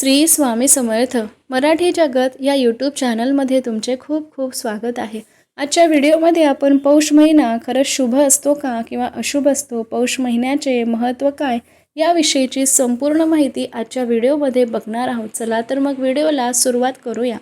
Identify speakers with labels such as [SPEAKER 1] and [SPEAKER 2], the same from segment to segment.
[SPEAKER 1] श्री स्वामी समर्थ मराठी जगत या यूट्यूब चॅनलमध्ये तुमचे खूप खूप स्वागत आहे. आजच्या व्हिडिओमध्ये आपण पौष महिना खरंच शुभ असतो का किंवा अशुभ असतो पौष महिन्याचे महत्त्व काय याविषयीची संपूर्ण माहिती आजच्या व्हिडिओमध्ये बघणार आहोत. चला तर मग व्हिडिओला सुरुवात करूया.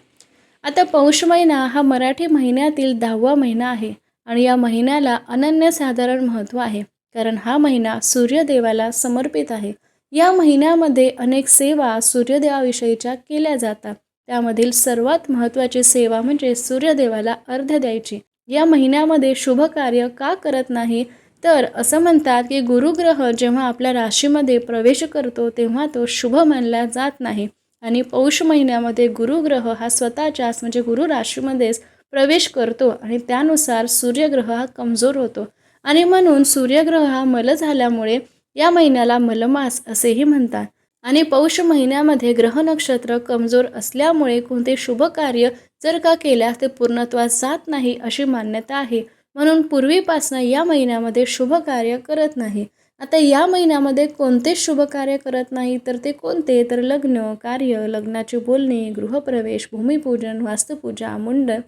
[SPEAKER 1] आता पौष महिना हा मराठी महिन्यातील दहावा महिना आहे आणि या महिन्याला अनन्यसाधारण महत्त्व आहे. कारण हा महिना सूर्यदेवाला समर्पित आहे. या महिन्यामध्ये अनेक सेवा सूर्यदेवाविषयीच्या केल्या जातात. त्यामधील सर्वात महत्त्वाची सेवा म्हणजे सूर्यदेवाला अर्ध्य द्यायची. या महिन्यामध्ये शुभ कार्य का करत नाही? तर असं म्हणतात की गुरुग्रह जेव्हा आपल्या राशीमध्ये प्रवेश करतो तेव्हा तो शुभ मानला जात नाही. आणि पौष महिन्यामध्ये गुरुग्रह हा स्वतःच्याच म्हणजे गुरु राशीमध्येच प्रवेश करतो आणि त्यानुसार सूर्यग्रह हा कमजोर होतो. आणि म्हणून सूर्यग्रह हा मल झाल्यामुळे या महिन्याला मलमास असेही म्हणतात. आणि पौष महिन्यामध्ये ग्रह नक्षत्र कमजोर असल्यामुळे कोणते शुभ कार्य जर का केल्यास ते पूर्णत्वास जात नाही अशी मान्यता आहे. म्हणून पूर्वीपासनं या महिन्यामध्ये शुभ कार्य करत नाही. आता या महिन्यामध्ये कोणते शुभ कार्य करत नाही तर ते कोणते? तर लग्न कार्य लग्नाची बोलणी गृहप्रवेश भूमिपूजन वास्तुपूजा मुंडन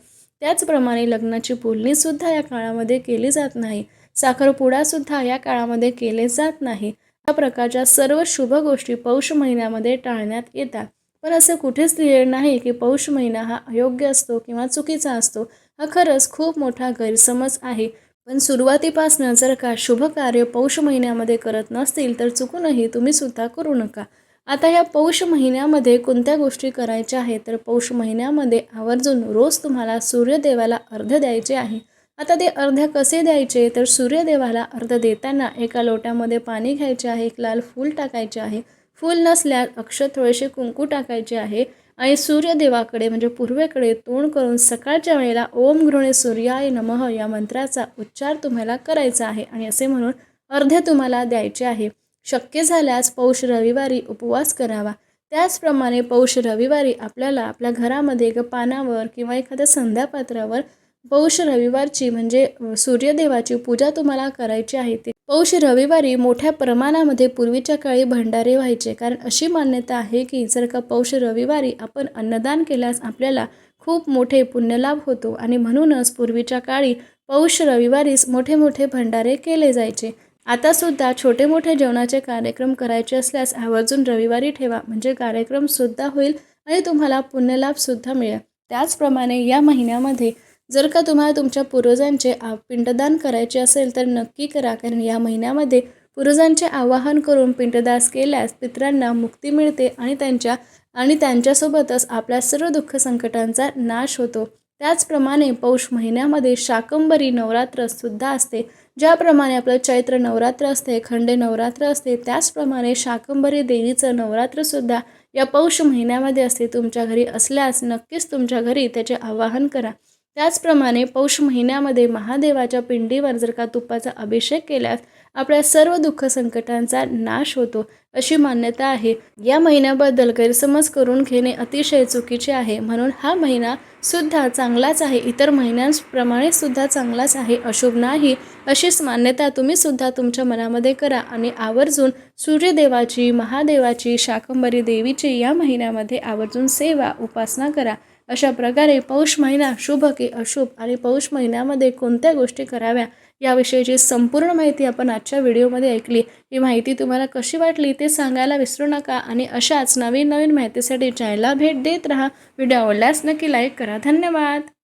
[SPEAKER 1] त्याचप्रमाणे लग्नाची बोलणीसुद्धा या काळामध्ये केली जात नाही. साखरपुडासुद्धा या काळामध्ये केले जात नाही. या प्रकारच्या सर्व शुभ गोष्टी पौष महिन्यामध्ये टाळण्यात येतात. पण असं कुठेच लिहिलेलं नाही की पौष महिना हा अयोग्य असतो किंवा चुकीचा असतो. हा खरंच खूप मोठा गैरसमज आहे. पण सुरुवातीपासनं जर का शुभ कार्य पौष महिन्यामध्ये करत नसतील तर चुकूनही तुम्ही सुद्धा करू नका. आता या पौष महिन्यामध्ये कोणत्या गोष्टी करायच्या आहेत? तर पौष महिन्यामध्ये आवर्जून रोज तुम्हाला सूर्यदेवाला अर्ध द्यायचे आहे. आता ते अर्ध्या कसे द्यायचे? तर सूर्यदेवाला अर्ध देताना एका लोट्यामध्ये पाणी घ्यायचे आहे एक लाल फूल टाकायचे आहे. फूल नसल्यास अक्षर थोडेसे कुंकू टाकायचे आहे आणि सूर्यदेवाकडे म्हणजे पूर्वेकडे तोंड करून सकाळच्या वेळेला ओम घृणे सूर्याय नमः या मंत्राचा उच्चार तुम्हाला करायचा आहे आणि असे म्हणून अर्धे तुम्हाला द्यायचे आहे. शक्य झाल्यास पौष रविवारी उपवास करावा. त्याचप्रमाणे पौष रविवारी आपल्याला आपल्या घरामध्ये एका पानावर किंवा एखाद्या संध्यापात्रावर पौष रविवारची म्हणजे सूर्यदेवाची पूजा तुम्हाला करायची आहे ती. पौष रविवारी मोठ्या प्रमाणामध्ये पूर्वीच्या काळी भंडारे व्हायचे. कारण अशी मान्यता आहे की जर का पौष रविवारी आपण अन्नदान केल्यास आपल्याला खूप मोठे पुण्यलाभ होतो. आणि म्हणूनच पूर्वीच्या काळी पौष रविवारीच मोठे मोठे भंडारे केले जायचे. आतासुद्धा छोटे मोठे जेवणाचे कार्यक्रम करायचे असल्यास आवर्जून रविवारी ठेवा. म्हणजे कार्यक्रमसुद्धा होईल आणि तुम्हाला पुण्यलाभसुद्धा मिळेल. त्याचप्रमाणे या महिन्यामध्ये जर का तुम्हाला तुमच्या पूर्वजांचे आ पिंडदान करायचे असेल तर नक्की करा. कारण या महिन्यामध्ये पूर्वजांचे आवाहन करून पिंडदास केल्यास पित्रांना मुक्ती मिळते आणि त्यांच्या आणि त्यांच्यासोबतच आपल्या सर्व दुःख संकटांचा नाश होतो. त्याचप्रमाणे पौष महिन्यामध्ये शाकंबरी नवरात्रसुद्धा असते. ज्याप्रमाणे आपलं चैत्र नवरात्र असते खंडे नवरात्र असते त्याचप्रमाणे शाकंबरी देवीचं नवरात्रसुद्धा या पौष महिन्यामध्ये असते. तुमच्या घरी असल्यास नक्कीच तुमच्या घरी त्याचे आवाहन करा. त्याचप्रमाणे पौष महिन्यामध्ये महादेवाच्या पिंडीवर जर का तुपाचा अभिषेक केल्यास आपल्या सर्व दुःख संकटांचा नाश होतो अशी मान्यता आहे. या महिन्याबद्दल गैरसमज करून घेणे अतिशय चुकीचे आहे. म्हणून हा महिना सुद्धा चांगलाच आहे. इतर महिन्यांप्रमाणे सुद्धा चांगलाच आहे. अशुभ नाही अशीच मान्यता तुम्ही सुद्धा तुमच्या मनामध्ये करा आणि आवर्जून सूर्यदेवाची महादेवाची शाकंबरी देवीची या महिन्यामध्ये आवर्जून सेवा उपासना करा. अशा प्रकारे पौष महिना शुभ की अशुभ आणि पौष महिन्यामध्ये कोणत्या गोष्टी कराव्या याविषयीची संपूर्ण माहिती आपण आजच्या व्हिडिओमध्ये ऐकली. ही माहिती तुम्हाला कशी वाटली ते सांगायला विसरू नका आणि अशाच नवीन नवीन माहितीसाठी चॅनलला भेट देत राहा. व्हिडिओ आवडल्यास नक्की लाईक करा. धन्यवाद.